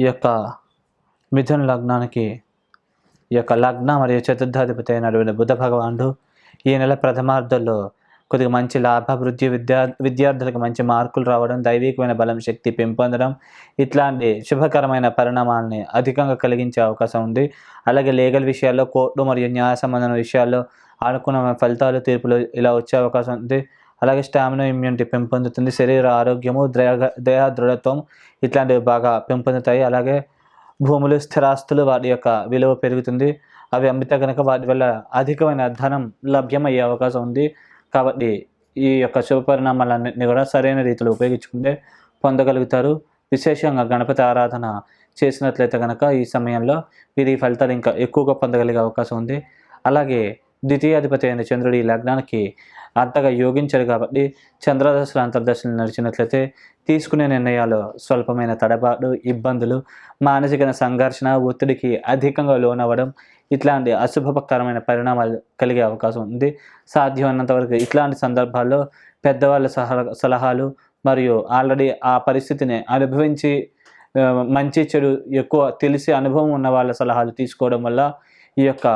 ఈ యొక్క మిథున్ లగ్నానికి ఈ యొక్క లగ్న మరియు చతుర్థాధిపతి అయినటువంటి బుధ భగవానుడు ఈ నెల ప్రథమార్థంలో కొద్దిగా మంచి లాభాభివృద్ధి విద్యా విద్యార్థులకు మంచి మార్కులు రావడం దైవికమైన బలం శక్తి పెంపొందడం ఇట్లాంటి శుభకరమైన పరిణామాలని అధికంగా కలిగించే అవకాశం ఉంది. అలాగే లీగల్ విషయాల్లో కోర్టు మరియు న్యాయ సంబంధమైన విషయాల్లో అనుకున్న ఫలితాలు తీర్పులు ఇలా వచ్చే అవకాశం ఉంది. అలాగే స్టామినా ఇమ్యూనిటీ పెంపొందుతుంది. శరీర ఆరోగ్యము దేహ దేహ దృఢత్వం ఇట్లాంటివి బాగా పెంపొందుతాయి. అలాగే భూములు స్థిరాస్తులు వాటి యొక్క విలువ పెరుగుతుంది. అవి అమ్మితే కనుక వాటి వల్ల అధికమైన ధనం లభ్యమయ్యే అవకాశం ఉంది. కాబట్టి ఈ యొక్క శుభ పరిణామాలన్నింటినీ కూడా సరైన రీతిలో ఉపయోగించుకుంటే పొందగలుగుతారు. విశేషంగా గణపతి ఆరాధన చేసినట్లయితే కనుక ఈ సమయంలో వీరి ఫలితాలు ఇంకా ఎక్కువగా పొందగలిగే అవకాశం ఉంది. అలాగే ద్వితీయాధిపతి అయిన చంద్రుడు ఈ లగ్నానికి అంతగా యోగించరు కాబట్టి చంద్రదశలు అంతర్దశలు నడిచినట్లయితే తీసుకునే నిర్ణయాలు స్వల్పమైన తడబాటు ఇబ్బందులు మానసిక సంఘర్షణ ఒత్తిడికి అధికంగా లోనవ్వడం ఇట్లాంటి అశుభకరమైన పరిణామాలు కలిగే అవకాశం ఉంది. సాధ్యమైనంత వరకు ఇట్లాంటి సందర్భాల్లో పెద్దవాళ్ళ సలహా సలహాలు మరియు ఆల్రెడీ ఆ పరిస్థితిని అనుభవించి మంచి చెడు ఎక్కువ తెలిసి అనుభవం ఉన్న వాళ్ళ సలహాలు తీసుకోవడం వల్ల ఈ యొక్క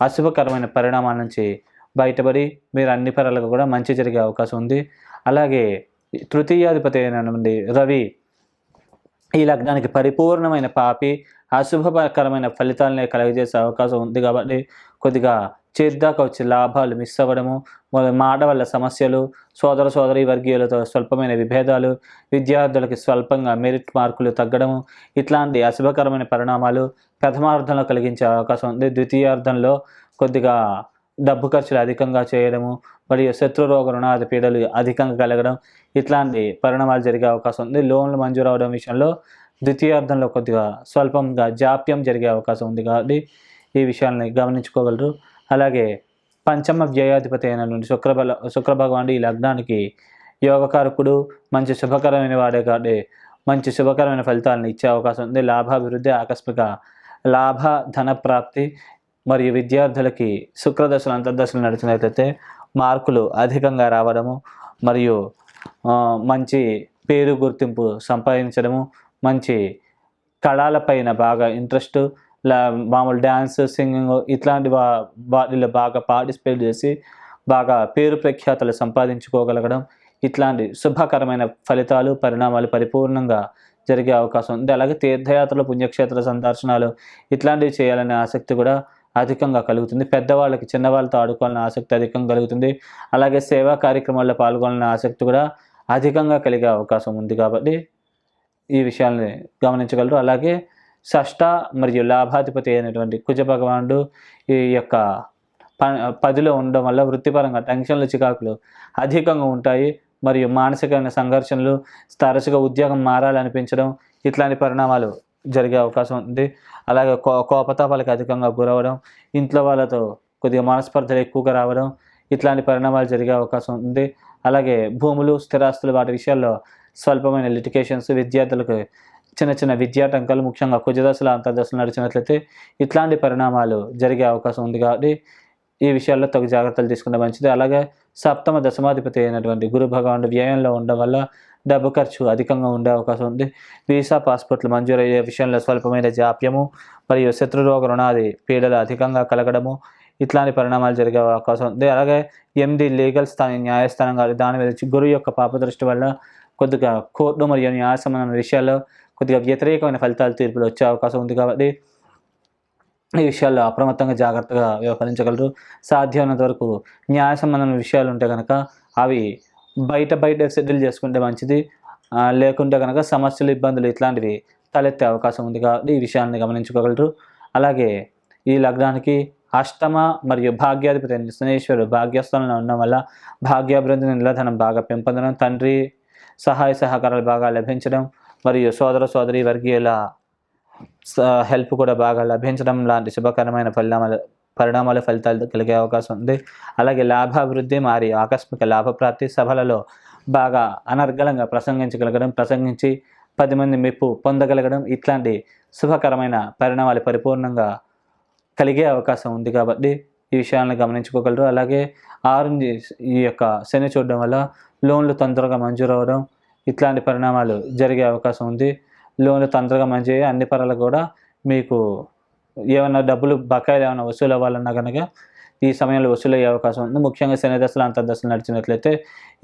అశుభకరమైన పరిణామాల నుంచి బయటపడి మీరు అన్ని పరాలకు కూడా మంచి జరిగే అవకాశం ఉంది. అలాగే తృతీయాధిపతి అయినటువంటి రవి ఈ లగ్నానికి పరిపూర్ణమైన పాపి అశుభకరమైన ఫలితాలనే కలుగజేసే అవకాశం ఉంది కాబట్టి కొద్దిగా చేద్దాక వచ్చే లాభాలు మిస్ అవ్వడము మాట వల్ల సమస్యలు సోదర సోదరి వర్గీయులతో స్వల్పమైన విభేదాలు విద్యార్థులకి స్వల్పంగా మెరిట్ మార్కులు తగ్గడము ఇట్లాంటి అశుభకరమైన పరిణామాలు ప్రథమార్థంలో కలిగించే అవకాశం ఉంది. ద్వితీయార్థంలో కొద్దిగా డబ్బు ఖర్చులు అధికంగా చేయడము మరియు శత్రు రోగ రుణాది పీడలు అధికంగా కలగడం ఇట్లాంటి పరిణామాలు జరిగే అవకాశం ఉంది. లోన్లు మంజూరు అవడం విషయంలో ద్వితీయార్థంలో కొద్దిగా స్వల్పంగా జాప్యం జరిగే అవకాశం ఉంది కాబట్టి ఈ విషయాలని గమనించుకోగలరు. అలాగే పంచమ వ్యయాధిపతి అయినటువంటి శుక్రబల శుక్రభగవానుడు ఈ లగ్నానికి యోగకారకుడు మంచి శుభకరమైన వాడే కాబట్టి మంచి శుభకరమైన ఫలితాలను ఇచ్చే అవకాశం ఉంది. లాభాభివృద్ధి ఆకస్మిక లాభ ధన ప్రాప్తి మరియు విద్యార్థులకి శుక్రదశలు అంతర్దశలు నడిచినట్లయితే మార్కులు అధికంగా రావడము మరియు మంచి పేరు గుర్తింపు సంపాదించడము మంచి కళలపైన బాగా ఇంట్రెస్ట్ లా మామూలు డ్యాన్స్ సింగింగ్ ఇట్లాంటి వా వాటిలో బాగా పార్టిసిపేట్ చేసి బాగా పేరు ప్రఖ్యాతలు సంపాదించుకోగలగడం ఇట్లాంటి శుభకరమైన ఫలితాలు పరిణామాలు పరిపూర్ణంగా జరిగే అవకాశం ఉంది. అలాగే తీర్థయాత్రలు పుణ్యక్షేత్ర సందర్శనాలు ఇట్లాంటివి చేయాలనే ఆసక్తి కూడా అధికంగా కలుగుతుంది. పెద్దవాళ్ళకి చిన్నవాళ్ళతో ఆడుకోవాలనే ఆసక్తి అధికంగా కలుగుతుంది. అలాగే సేవా కార్యక్రమాల్లో పాల్గొనాలనే ఆసక్తి కూడా అధికంగా కలిగే అవకాశం ఉంది కాబట్టి ఈ విషయాల్ని గమనించగలరు. అలాగే షష్ట మరియు లాభాధిపతి అయినటువంటి కుజ భగవానుడు ఈ యొక్క ప పదిలో ఉండడం వల్ల వృత్తిపరంగా టెన్షన్లు చికాకులు అధికంగా ఉంటాయి. మరియు మానసికమైన సంఘర్షణలు తరచుగా ఉద్యోగం మారాలనిపించడం ఇట్లాంటి పరిణామాలు జరిగే అవకాశం ఉంది. అలాగే కో కోపతాపాలకు అధికంగా గురవడం ఇంట్లో వాళ్ళతో కొద్దిగా మనస్పర్ధలు ఎక్కువగా రావడం ఇట్లాంటి పరిణామాలు జరిగే అవకాశం ఉంది. అలాగే భూములు స్థిరాస్తులు వాటి విషయాల్లో స్వల్పమైన లిటికేషన్స్ విద్యార్థులకు చిన్న చిన్న విద్యాటంకాలు ముఖ్యంగా కుజదశలు అంతర్దశలు నడిచినట్లయితే ఇట్లాంటి పరిణామాలు జరిగే అవకాశం ఉంది కాబట్టి ఈ విషయాల్లో తగు జాగ్రత్తలు తీసుకుంటే మంచిది. అలాగే సప్తమ దశమాధిపతి అయినటువంటి గురు భగవానుడు వ్యయంలో ఉండడం వల్ల డబ్బు ఖర్చు అధికంగా ఉండే అవకాశం ఉంది. వీసా పాస్పోర్ట్లు మంజూరయ్యే విషయంలో స్వల్పమైన జాప్యము మరియు శత్రురోగ రుణాది పీడలు అధికంగా కలగడము ఇట్లాంటి పరిణామాలు జరిగే అవకాశం ఉంది. అలాగే ఎనిమిది లీగల్ స్థానం న్యాయస్థానం కాదు దాని మీద గురువు యొక్క పాపదృష్టి వల్ల కొద్దిగా కోర్టు మరియు న్యాయ సంబంధమైన విషయాల్లో కొద్దిగా వ్యతిరేకమైన ఫలితాలు తీర్పులు వచ్చే అవకాశం ఉంది కాబట్టి ఈ విషయాల్లో అప్రమత్తంగా జాగ్రత్తగా వ్యవహరించగలరు. సాధ్యమైనంత వరకు న్యాయ సంబంధమైన విషయాలు ఉంటే కనుక అవి బయట బయట సెటిల్ చేసుకుంటే మంచిది. లేకుంటే కనుక సమస్యలు ఇబ్బందులు ఇట్లాంటివి తలెత్తే అవకాశం ఉంది కాబట్టి ఈ విషయాన్ని గమనించుకోగలరు. అలాగే ఈ లగ్నానికి అష్టమ మరియు భాగ్యాధిపతి శనేశ్వరుడు భాగ్యస్థానంలో ఉండడం వల్ల భాగ్యాభివృద్ధి నిలధనం బాగా పెంపొందడం తండ్రి సహాయ సహకారాలు బాగా లభించడం మరియు సోదర సోదరి వర్గీయుల హెల్ప్ కూడా బాగా లభించడం లాంటి శుభకరమైన పరిణామాలు పరిణామాలు ఫలితాలు కలిగే అవకాశం ఉంది. అలాగే లాభాభివృద్ధి మారి ఆకస్మిక లాభప్రాప్తి సభలలో బాగా అనర్గళంగా ప్రసంగించగలగడం ప్రసంగించి పది మంది మెప్పు పొందగలగడం ఇట్లాంటి శుభకరమైన పరిణామాలు పరిపూర్ణంగా కలిగే అవకాశం ఉంది కాబట్టి ఈ విషయాలను గమనించుకోగలరు. అలాగే ఆరుంది ఈ యొక్క శని చూడడం వల్ల లోన్లు తొందరగా మంజూరు అవ్వడం ఇట్లాంటి పరిణామాలు జరిగే అవకాశం ఉంది. లోన్లు తొందరగా మంజూరు అన్ని పరాలు కూడా మీకు ఏమైనా డబ్బులు బకాయిలు ఏమైనా వసూలు అవ్వాలన్నా కనుక ఈ సమయంలో వసూలు అయ్యే అవకాశం ఉంది. ముఖ్యంగా శని దశలు అంతర్దశలు నడిచినట్లయితే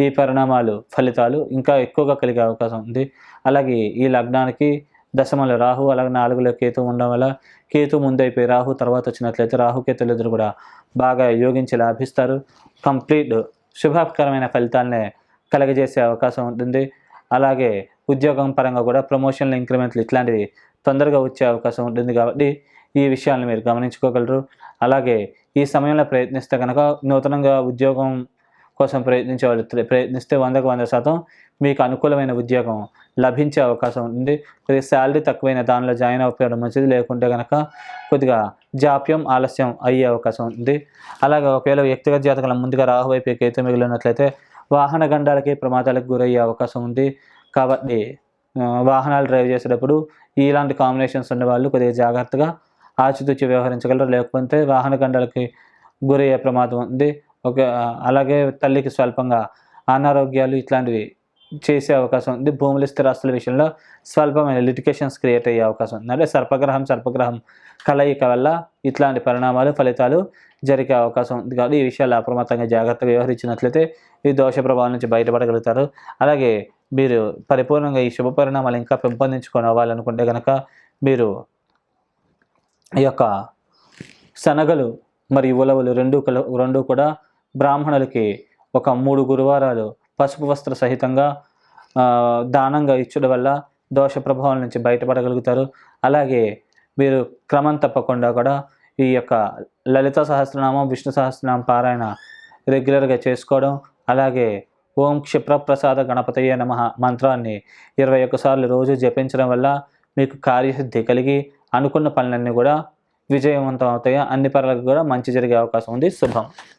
ఈ పరిణామాలు ఫలితాలు ఇంకా ఎక్కువగా కలిగే అవకాశం ఉంది. అలాగే ఈ లగ్నానికి దశమలో రాహు అలాగే నాలుగులో కేతు ఉండడం వల్ల కేతు ముందైపోయి రాహు తర్వాత వచ్చినట్లయితే రాహు కేతులు ఇద్దరు కూడా బాగా యోగించి లాభిస్తారు. కంప్లీట్ శుభకరమైన ఫలితాలనే కలగజేసే అవకాశం ఉంటుంది. అలాగే ఉద్యోగం పరంగా కూడా ప్రమోషన్లు ఇంక్రిమెంట్లు ఇట్లాంటివి తొందరగా వచ్చే అవకాశం ఉంటుంది కాబట్టి ఈ విషయాలను మీరు గమనించుకోగలరు. అలాగే ఈ సమయంలో ప్రయత్నిస్తే కనుక నూతనంగా ఉద్యోగం కోసం ప్రయత్నించే వాళ్ళు ప్రయత్నిస్తే వందకు వంద శాతం మీకు అనుకూలమైన ఉద్యోగం లభించే అవకాశం ఉంటుంది కొద్దిగా శాలరీ తక్కువైన దానిలో జాయిన్ అవ్వడం మంచిది. లేకుంటే కనుక కొద్దిగా జాప్యం ఆలస్యం అయ్యే అవకాశం ఉంది. అలాగే ఒకవేళ వ్యక్తిగత జాతకాల ముందుగా రాహువైపు కేతు మిగిలినట్లయితే వాహన గండాలకి ప్రమాదాలకు గురయ్యే అవకాశం ఉంది. కాబట్టి వాహనాలు డ్రైవ్ చేసేటప్పుడు ఇలాంటి కాంబినేషన్స్ ఉన్న వాళ్ళు కొద్దిగా జాగ్రత్తగా ఆచితూచి వ్యవహరించగలరు. లేకపోతే వాహన గండలకి గురయ్యే ప్రమాదం ఉంది. ఒక అలాగే తల్లికి స్వల్పంగా అనారోగ్యాలు ఇట్లాంటివి చేసే అవకాశం ఉంది. భూముల స్థిరాస్తుల విషయంలో స్వల్పమైన లిటికేషన్స్ క్రియేట్ అయ్యే అవకాశం ఉంది. అంటే సర్పగ్రహం సర్పగ్రహం కలయిక వల్ల ఇట్లాంటి పరిణామాలు ఫలితాలు జరిగే అవకాశం ఉంది. కాబట్టి ఈ విషయాలు అప్రమత్తంగా జాగ్రత్తగా వ్యవహరించినట్లయితే ఈ దోష ప్రభావం నుంచి బయటపడగలుగుతారు. అలాగే మీరు పరిపూర్ణంగా ఈ శుభ పరిణామాలు ఇంకా పెంపొందించుకొని అవ్వాలనుకుంటే కనుక మీరు ఈ యొక్క శనగలు మరియు ఉలవలు రెండు రెండు కూడా బ్రాహ్మణులకి ఒక మూడు గురువారాలు పసుపు వస్త్ర సహితంగా దానంగా ఇచ్చడం వల్ల దోష ప్రభావం నుంచి బయటపడగలుగుతారు. అలాగే మీరు క్రమం తప్పకుండా కూడా ఈ యొక్క లలిత సహస్రనామం విష్ణు సహస్రనామం పారాయణ రెగ్యులర్గా చేసుకోవడం అలాగే ఓం క్షిప్రప్రసాద గణపతయ్య నమ మంత్రాన్ని ఇరవై ఒక్కసార్లు రోజు జపించడం వల్ల మీకు కార్యసిద్ధి కలిగి అనుకున్న పనులన్నీ కూడా విజయవంతం అవుతాయి? అన్ని పనులకు కూడా మంచి జరిగే అవకాశం ఉంది. శుభం.